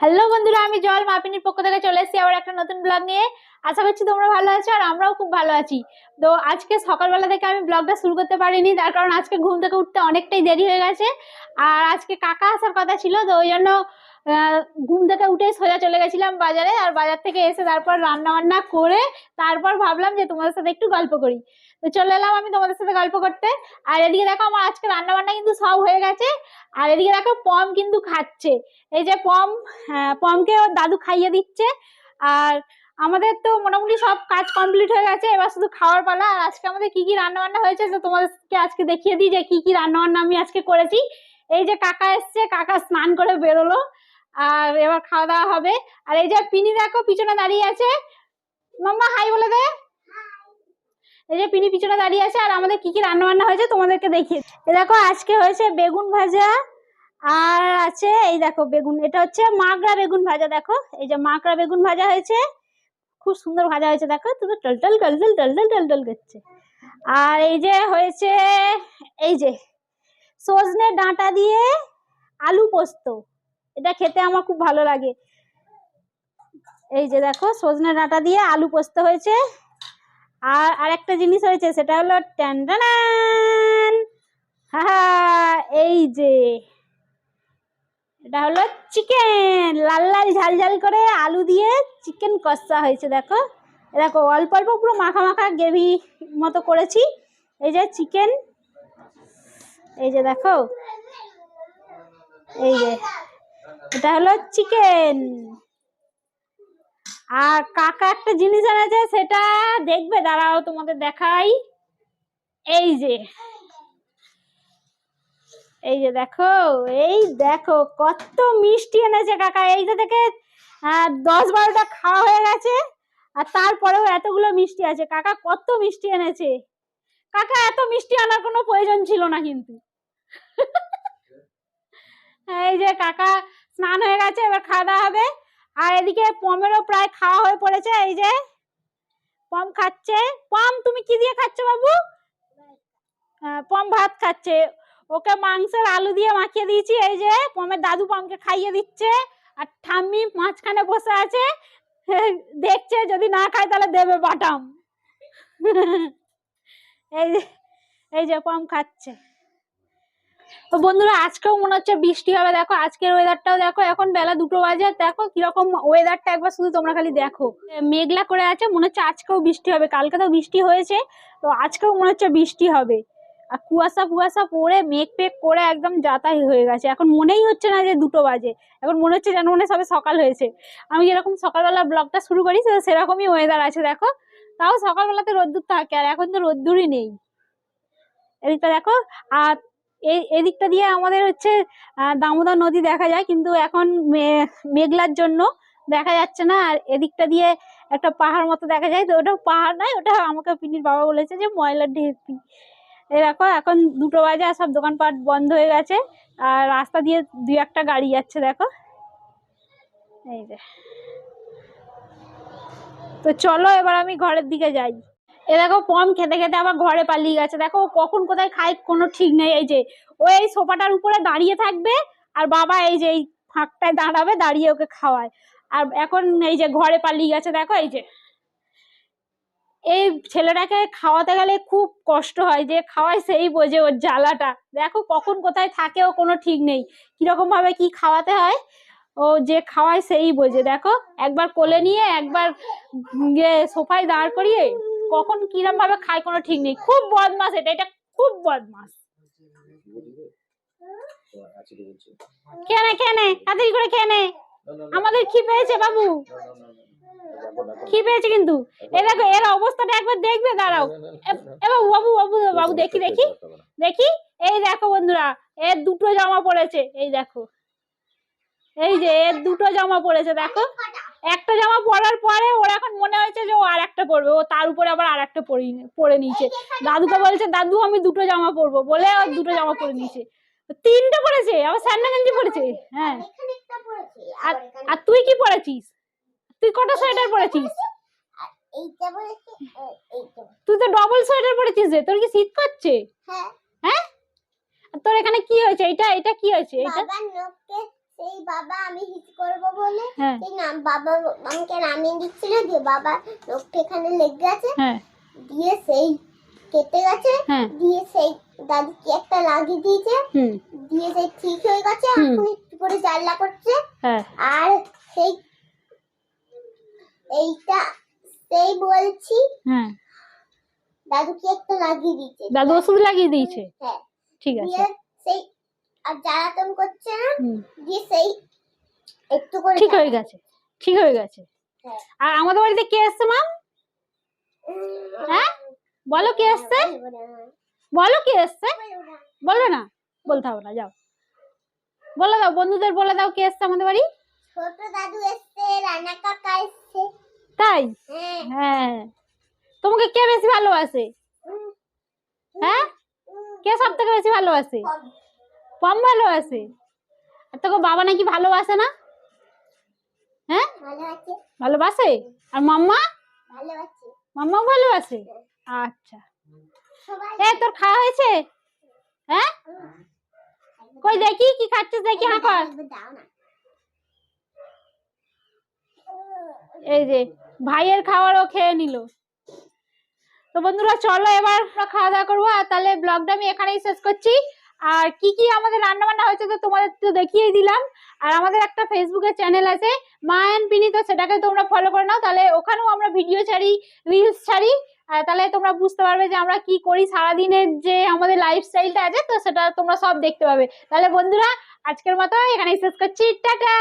Hello বন্ধুরা, আমি জল মাপিনীর পক্ষ থেকে চলে এসেছি আবার একটা নতুন ব্লগ নিয়ে। আশা করছি তোমরা ভালো আছো আর আমরাও খুব ভালো আছি। তো আজকে সকালবেলা থেকে আমি ব্লগটা শুরু করতে পারিনি, তার কারণ আজকে ঘুম থেকে উঠতে অনেকটাই দেরি হয়ে গেছে। আর আজকে কাকা আসার কথা ছিল, তো ওই জন্য ঘুম থেকে উঠে সোজা চলে গেছিলাম বাজারে আর বাজার থেকে এসে তারপর রান্না বান্না করে তারপর ভাবলাম যে তোমাদের সাথে একটু গল্প করি। তো চলে এলাম আমি তোমাদের সাথে গল্প করতে। আর এদিকে দেখো আমার আজকে রান্না বান্না কিন্তু সব হয়ে গেছে। আর এদিকে দেখো পম কিন্তু খাচ্ছে। এই যে পম হ্যাঁ, পমকে ওর দাদু খাইয়ে দিচ্ছে। আর আমাদের তো মোটামুটি সব কাজ কমপ্লিট হয়ে গেছে এবার শুধু খাওয়ার পালা। আর আজকে আমাদের কি কি রান্না বান্না হয়েছে তো তোমাদেরকে আজকে দেখিয়ে দিই যে কি কি রান্না বান্না আমি আজকে করেছি। এই যে কাকা এসছে কাকা স্নান করে বেরোলো। আর এবার খাওয়া দাওয়া হবে। আর এই যে পিনি দেখো পিছনে দাঁড়িয়ে আছে। মাম্মা হাই বলে দে। এই যে পিনি পিছনে দাঁড়িয়ে আছে। আর আমাদের কি কি রান্না বান্না হয়েছে তোমাদেরকে দেখিয়ে দেখো, আজকে হয়েছে বেগুন ভাজা। আর আছে, এই দেখো বেগুন, এটা হচ্ছে মাগড়া বেগুন ভাজা, দেখো। এই যে মাগড়া বেগুন ভাজা হয়েছে, খুব সুন্দর ভাজা হয়েছে, দেখো। তুমি টলটল টলটল টলটল টলটল করছে। আর এই যে হয়েছে, এই যে সজনে ডাঁটা দিয়ে আলু পোস্ত, এটা খেতে আমার খুব ভালো লাগে। এই যে দেখো, সজনে ডাঁটা দিয়ে আলু পোস্ত হয়েছে। আর আরেকটা জিনিস হয়েছে, সেটা হলো ট্যান্ডানান হা এই যে। এটা হলো চিকেন। লাল লাল ঝাল ঝাল করে আলু দিয়ে চিকেন কষা হয়েছে, দেখো। দেখো, অল্প অল্প পুরো মাখা মাখা গ্রেভি মতো করেছি। এই যে চিকেন। এই যে দেখো। এই যে। এটা হলো চিকেন। আর কাকা একটা জিনিস এনেছে, সেটা দেখবে, দাঁড়াও তোমাদের দেখাই। এই যে। এই যে দেখো এই দেখো কত মিষ্টি এনেছে কাকা। এইটা থেকে আহ, দশ বারোটা খাওয়া হয়ে গেছে আর তারপরেও এতগুলো মিষ্টি আছে। কাকা কত মিষ্টি এনেছে। কাকা এত মিষ্টি আনার কোনো প্রয়োজন ছিল না কিন্তু। এই যে কাকা স্নান হয়ে গেছে এবার খাওয়া দাওয়া হবে। আর এদিকে পমেরও প্রায় খাওয়া হয়ে পড়েছে এই যে পম খাচ্ছে। পম তুমি কি দিয়ে খাচ্ছ বাবু? পম ভাত খাচ্ছে। ওকে মাংসের আলু দিয়ে মাখিয়ে দিয়েছি, এই যে পমের দাদু পমকে খাইয়ে দিচ্ছে। আর ঠাম্মি মাঝখানে বসে আছে, দেখছে যদি না খায় তাহলে দেবে বাটাম। এই যে এই যে পম খাচ্ছে। তো বন্ধুরা, আজকেও মনে হচ্ছে বৃষ্টি হবে, দেখো আজকের ওয়েদারটাও দেখো, এখন বেলা দুটো বাজে, দেখো কীরকম ওয়েদারটা একবার শুধু তোমরা খালি দেখো। মেঘলা করে আছে, মনে হচ্ছে আজকেও বৃষ্টি হবে, কালকে তো বৃষ্টি হয়েছে, তো আজকেও মনে হচ্ছে বৃষ্টি হবে। আর কুয়াশা ফুয়াশা পড়ে, মেঘ পেক করে একদম যাতাই হয়ে গেছে। এখন মনেই হচ্ছে না যে দুটো বাজে। এখন মনে হচ্ছে যেন মনে সবে সকাল হয়েছে। আমি যেরকম সকালবেলা ব্লগটা শুরু করি সেরকমই ওয়েদার আছে, দেখো। তাও সকালবেলাতে রোদ্দুর থাকে, আর এখন তো রোদ্দুরই নেই। এদিকটা দেখো, আর এই এদিকটা দিয়ে আমাদের হচ্ছে দামোদর নদী দেখা যায়, কিন্তু এখন মেঘলার জন্য দেখা যাচ্ছে না। আর এদিকটা দিয়ে একটা পাহাড় মতো দেখা যায়। তো ওটা পাহাড় নয়, ওটা আমাকে পিনির বাবা বলেছে যে ময়লার ঢেপি। এই দেখো, এখন দুটো বাজে আর সব দোকানপাট বন্ধ হয়ে গেছে। আর রাস্তা দিয়ে দুই একটা গাড়ি যাচ্ছে, দেখো। এই যে। তো চলো, এবার আমি ঘরের দিকে যাই। এ দেখো, পম খেতে খেতে আবার ঘরে পালিয়ে গেছে। দেখো কখন কোথায় খায় কোনো ঠিক নেই। এই যে, ও এই সোফাটার উপরে দাঁড়িয়ে থাকবে আর বাবা এই যে, এই ফাঁকটায় দাঁড়াবে, দাঁড়িয়ে ওকে খাওয়ায়। আর এখন এই যে, ঘরে পালিয়ে গেছে। দেখো, এই যে। এই ছেলেটাকে খাওয়াতে গেলে খুব কষ্ট হয় যে খাওয়ায় সেই বোঝে ওর জ্বালাটা। দেখো কখন কোথায় থাকে ও কোনো ঠিক নেই। কীরকম ভাবে কি খাওয়াতে হয়, ও যে খাওয়ায় সেই বোঝে। দেখো, একবার কোলে নিয়ে একবার সোফায় দাঁড় করিয়ে কখন কিরম ভাবে খায় কোনো ঠিক নেই। খুব বদমাস এটা এটা খুব বদমাস। খেয়ে নে খেয়ে নে, তাড়াতাড়ি করে খেয়ে নে। আমাদের কি পেয়েছে বাবু? কি পেয়েছে কিন্তু? এ দেখো এর অবস্থাটা একবার দেখবে দাঁড়াও। এ- এ বাবু বাবু বাবু দেখি দেখি। দেখি এই দেখো বন্ধুরা এর দুটো জামা পড়েছে এই দেখো। এই যে এর দুটো জামা পড়েছে দেখো। একটা জামা পরার পরে ওর এখন মনে হয়েছে যে ও আর একটা পরবে ও তার উপরে আবার আর একটা পরে পরে নিয়েছে। দাদুকে বলছে দাদু আমি দুটো জামা পরবো। বলে ও দুটো জামা পরে নিয়েছে। তিনটে পরেছে আবার স্যান্ডা গেঞ্জি পরেছে হ্যাঁ আর আর তুই কি পরেছিস তুই কটা সোয়েটার পরেছিস? এইটা বলেছি এইটা তুই তো ডবল সোয়েটার পরেছিস রে তোর কি শীত করছে? হ্যাঁ? হ্যাঁ তোর এখানে কি হয়েছে? এটা এটা কি হয়েছে? এটা? বাবার নখকে সেই বাবা আমি হিট করব বলে হ্যাঁ ঠিক না বাবা আমাকে নামিয়ে দিচ্ছিল দিয়ে বাবা লোকটা এখানে লেগে গেছে। হ্যাঁ। দিয়ে সেই কেটে গেছে হ্যাঁ দিয়ে সেই দাদু কি একটা লাগিয়ে দিয়েছে। হুম। দিয়ে সেই ঠিক হয়ে গেছে। এখন একটু করে জানলা করছে। হ্যাঁ। আর সেই এইটা সেই বলছি। হ্যাঁ। দাদু কি একটা লাগিয়ে দিয়েছে। দাদু ওষুধ লাগিয়ে দিয়েছে? হ্যাঁ। ঠিক আছে। সেই আর জ্বালাতন করছে না? দিয়ে সেই একটু করে ঠিক হয়ে গেছে। ঠিক হয়ে গেছে। হ্যাঁ। আর আমাদের বাড়িতে কে এসছে মাম হ্যাঁ? বলো কে এসছে? বলো কে এসছে? বলো না। বলতে হবে না যাও। বলে দাও বন্ধুদের বলে দাও কে এসছে আমাদের বাড়ি। ছোট দাদু এসছে রানা কাকা এসছে। তাই? হ্যাঁ। হ্যাঁ। তোমাকে কে বেশি ভালোবাসে? হ্যাঁ? কে সব থেকে বেশি ভালোবাসে। পম। ভালোবাসে? আর তোকে বাবা নাকি ভালোবাসে না? হ্যাঁ? ভালোবাসে? আর মাম্মা? আছে ভালোবাসে? আচ্ছা। এ তোর খাওয়া হয়েছে? হ্যাঁ? কই দেখি কি খাচ্ছিস দেখি হ্যাঁ কর একবার দাও না এই যে, ভাইয়ের খাবারও খেয়ে নিল। তো বন্ধুরা, চলো এবার খাওয়া দাওয়া করব। আর তাহলে ব্লগটা আমি এখানেই শেষ করছি। আর কি কি আমাদের রান্না বান্না হয়েছে তো তোমাদের তো দেখিয়েই দিলাম। আর আমাদের একটা ফেসবুকে চ্যানেল আছে, মা অ্যান্ড পিনি তো সেটাকে তোমরা ফলো করে নাও। তাহলে ওখানেও আমরা ভিডিও ছাড়ি রিলস ছাড়ি। তাহলে তোমরা বুঝতে পারবে যে আমরা কি করি। সারাদিনের যে আমাদের লাইফস্টাইলটা আছে, তো সেটা তোমরা সব দেখতে পাবে। তাহলে বন্ধুরা, আজকের মতো এখানেই শেষ করছি। টাটা!